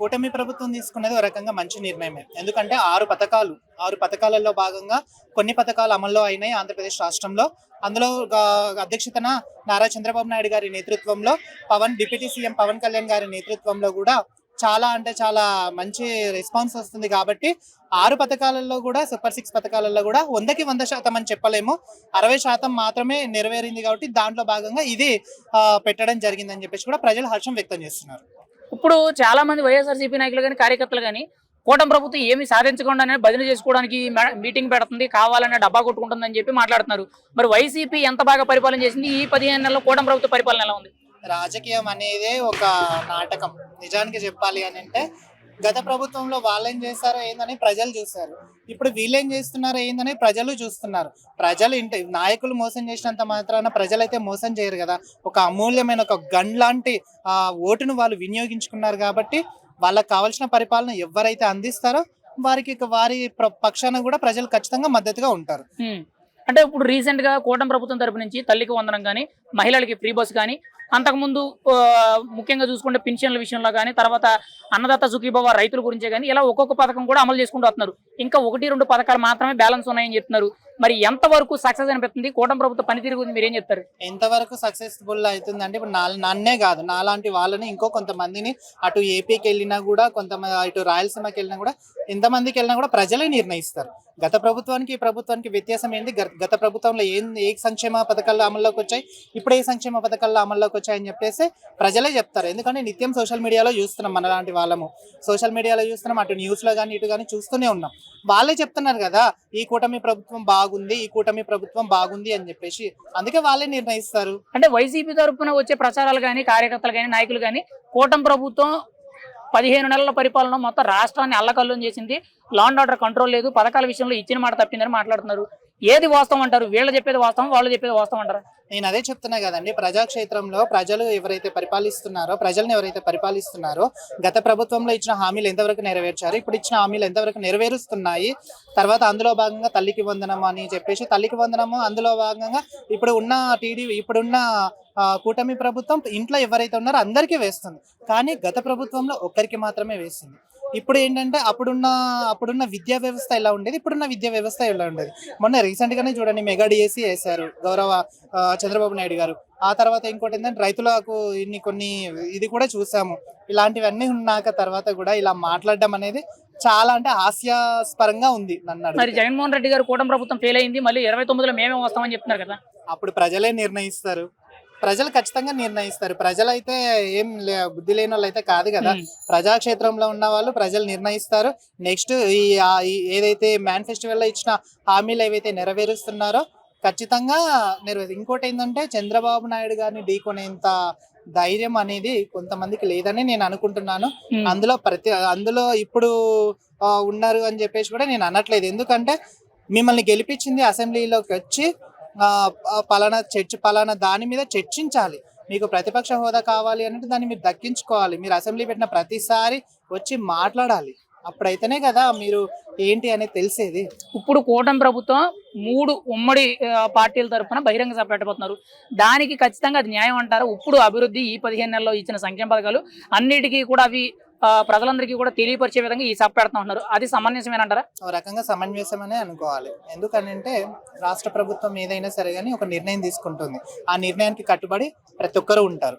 కూటమి ప్రభుత్వం తీసుకున్నది ఒక రకంగా మంచి నిర్ణయమే. ఎందుకంటే ఆరు పథకాలు ఆరు పథకాలలో భాగంగా కొన్ని పథకాలు అమల్లో అయినాయి ఆంధ్రప్రదేశ్ రాష్ట్రంలో. అందులో అధ్యక్షతన నారా చంద్రబాబు నాయుడు గారి నేతృత్వంలో పవన్ డిప్యూటీ సీఎం పవన్ కళ్యాణ్ గారి నేతృత్వంలో కూడా చాలా అంటే చాలా మంచి రెస్పాన్స్ వస్తుంది కాబట్టి ఆరు పథకాలలో కూడా సూపర్ సిక్స్ పథకాలలో కూడా వందకి వంద శాతం అని చెప్పలేము. అరవై శాతం మాత్రమే నెరవేరింది కాబట్టి దాంట్లో భాగంగా ఇది పెట్టడం జరిగిందని చెప్పేసి కూడా ప్రజలు హర్షం వ్యక్తం చేస్తున్నారు. ఇప్పుడు చాలా మంది వైఎస్ఆర్సీపీ నాయకులు కానీ కార్యకర్తలు కానీ కూటమి ప్రభుత్వం ఏమి సాధించకుండానే బదిలీ చేసుకోవడానికి మీటింగ్ పెడుతుంది కావాలనే డబ్బా కొట్టుకుంటుందని చెప్పి మాట్లాడుతున్నారు. మరి వైసీపీ ఎంత బాగా పరిపాలన చేసింది? ఈ పదిహేను నెలల్లో కూటమి ప్రభుత్వ పరిపాలన ఎలా ఉంది? రాజకీయం అనేది ఒక నాటకం. నిజానికి చెప్పాలి అని అంటే గత ప్రభుత్వంలో వాళ్ళేం చేస్తారో ఏందని ప్రజలు చూస్తారు ఇప్పుడు వీళ్ళేం చేస్తున్నారో ఏందని ప్రజలు చూస్తున్నారు. ప్రజలు ఇంటి నాయకులు మోసం చేసినంత మాత్రాన ప్రజలైతే మోసం చేయరు కదా. ఒక అమూల్యమైన ఒక గన్ లాంటి ఆ ఓటును వాళ్ళు వినియోగించుకున్నారు కాబట్టి వాళ్ళకి కావాల్సిన పరిపాలన ఎవరైతే అందిస్తారో వారికి వారి ప్ర- పక్షాన కూడా ప్రజలు ఖచ్చితంగా మద్దతుగా ఉంటారు. అంటే ఇప్పుడు రీసెంట్గా కూటమి ప్రభుత్వం తరపు నుంచి తల్లికి వందనం కానీ మహిళలకి ఫ్రీ బస్ కానీ అంతకుముందు ముఖ్యంగా చూసుకుంటే పెన్షన్ల విషయంలో కానీ తర్వాత అన్నదాత సుఖీభవ రైతుల గురించే కానీ ఇలా ఒక్కొక్క పథకం కూడా అమలు చేసుకుంటూ వస్తున్నారు. ఇంకా ఒకటి రెండు పథకాలు మాత్రమే బ్యాలెన్స్ ఉన్నాయని చెప్తున్నారు. మరి ఎంతవరకు సక్సెస్ అనిపిస్తుంది కూటమి ప్రభుత్వ పనితీరు గురించి మీరు ఏం చెప్తారు? ఎంతవరకు సక్సెస్ఫుల్ అవుతుందంటే ఇప్పుడు నా నన్నే కాదు. నాలాంటి వాళ్ళని ఇంకో కొంతమందిని అటు ఏపీకి వెళ్ళినా కూడా కొంతమంది ఇటు రాయలసీమకి వెళ్ళినా కూడా ఎంతమందికి వెళ్ళినా కూడా ప్రజలే నిర్ణయిస్తారు. గత ప్రభుత్వానికి ఈ ప్రభుత్వానికి వ్యత్యాసం ఏంటి గత- గత ప్రభుత్వంలో ఏం ఏ సంక్షేమ పథకాలు అమల్లోకి వచ్చాయి? ఇప్పుడు ఏ సంక్షేమ పథకాలు అమల్లోకి వచ్చాయని చెప్పేసి ప్రజలే చెప్తారు. ఎందుకంటే నిత్యం సోషల్ మీడియాలో చూస్తున్నాం మనలాంటి వాళ్ళము. సోషల్ మీడియాలో చూస్తున్నాం అటు న్యూస్లో కానీ ఇటు కానీ చూస్తూనే ఉన్నాం. వాళ్ళే చెప్తున్నారు కదా ఈ కూటమి ప్రభుత్వం బాగు బాగుంది ఈ కూటమి ప్రభుత్వం బాగుంది అని చెప్పేసి అందుకే వాళ్ళే నిర్ణయిస్తారు. అంటే వైసీపీ తరఫున వచ్చే ప్రచారాలు కానీ కార్యకర్తలు కానీ నాయకులు కానీ కూటమి ప్రభుత్వం పదిహేను నెలల పరిపాలన మొత్తం రాష్ట్రాన్ని అల్లకల్లం చేసింది. లాండ్ ఆర్డర్ కంట్రోల్ లేదు. పథకాల విషయంలో ఇచ్చిన మాట తప్పిందని మాట్లాడుతున్నారు. ఏది వాస్తవం అంటారు? వీళ్ళు చెప్పేది వాస్తవం వాళ్ళు చెప్పేది వాస్తవం అంటారు? నేను అదే చెప్తున్నా కదండి ప్రజాక్షేత్రంలో ప్రజలు ఎవరైతే పరిపాలిస్తున్నారో ప్రజలను ఎవరైతే పరిపాలిస్తున్నారో గత ప్రభుత్వంలో ఇచ్చిన హామీలు ఎంతవరకు నెరవేర్చారు ఇప్పుడు ఇచ్చిన హామీలు ఎంతవరకు నెరవేరుస్తున్నాయి తర్వాత అందులో భాగంగా తల్లికి వందనం అని చెప్పేసి తల్లికి వందనము అందులో భాగంగా ఇప్పుడు ఉన్న టీడీ ఇప్పుడున్న కూటమి ప్రభుత్వం ఇంట్లో ఎవరైతే ఉన్నారో అందరికీ వేస్తుంది. కానీ గత ప్రభుత్వంలో ఒక్కరికి మాత్రమే వేస్తుంది ఇప్పుడు ఏంటంటే అప్పుడున్న అప్పుడున్న విద్యా వ్యవస్థ ఎలా ఉండేది? ఇప్పుడున్న విద్యా వ్యవస్థ ఎలా ఉండేది? మొన్న రీసెంట్ గానే చూడండి మెగా డిఎస్సి వేశారు గౌరవ చంద్రబాబు నాయుడు గారు. ఆ తర్వాత ఇంకోటి ఏంటంటే రైతులకు ఇన్ని కొన్ని ఇది కూడా చూసాము. ఇలాంటివన్నీ ఉన్నాక తర్వాత కూడా ఇలా మాట్లాడడం అనేది చాలా అంటే హాస్యాస్పరంగా ఉంది నన్ను మరి. జగన్మోహన్ రెడ్డి గారు కూటమి ప్రభుత్వం ఫెయిల్ అయింది మళ్ళీ ఇరవై తొమ్మిదిలో మేమే వస్తామని చెప్తున్నారు కదా. అప్పుడు ప్రజలే నిర్ణయిస్తారు. ప్రజలు ఖచ్చితంగా నిర్ణయిస్తారు. ప్రజలైతే ఏం లే- బుద్ధి లేని వాళ్ళు అయితే కాదు. కదా. ప్రజాక్షేత్రంలో ఉన్న వాళ్ళు ప్రజలు నిర్ణయిస్తారు. నెక్స్ట్ ఈ ఏదైతే మ్యాన్ ఫెస్టివల్లో ఇచ్చిన హామీలు ఏవైతే నెరవేరుస్తున్నారో ఖచ్చితంగా నెరవేరు ఇంకోటి ఏంటంటే చంద్రబాబు నాయుడు గారిని ఢీకొనేంత ధైర్యం అనేది కొంతమందికి లేదని నేను అనుకుంటున్నాను. అందులో ప్రతి అందులో ఇప్పుడు ఉన్నారు అని చెప్పేసి కూడా నేను అనట్లేదు. ఎందుకంటే మిమ్మల్ని గెలిపించింది అసెంబ్లీలోకి వచ్చి పలానా చర్చి పలానా దాని మీద చర్చించాలి. మీకు ప్రతిపక్ష హోదా కావాలి అంటే దాన్ని మీరు దక్కించుకోవాలి. మీరు అసెంబ్లీ పెట్టిన ప్రతిసారి వచ్చి మాట్లాడాలి. అప్పుడైతేనే కదా మీరు ఏంటి అనేది తెలిసేది. ఇప్పుడు కూటమి ప్రభుత్వం మూడు ఉమ్మడి పార్టీల తరఫున బహిరంగ సభ పెట్టబోతున్నారు. దానికి ఖచ్చితంగా అది న్యాయం అంటారు? ఇప్పుడు అభివృద్ధి ఈ పదిహేను నెలల్లో ఇచ్చిన సంక్షేమ పథకాలు అన్నిటికీ కూడా అవి ప్రజలందరికీ కూడా తెలియపరిచే విధంగా ఈ సభ పెడతా ఉన్నారు అది సమంజసమేనంటారా ఒక రకంగా సమంజసం అనే అనుకోవాలి. ఎందుకనంటే రాష్ట్ర ప్రభుత్వం ఏదైనా సరే కానీ ఒక నిర్ణయం తీసుకుంటుంది. ఆ నిర్ణయానికి కట్టుబడి ప్రతి ఒక్కరూ ఉంటారు.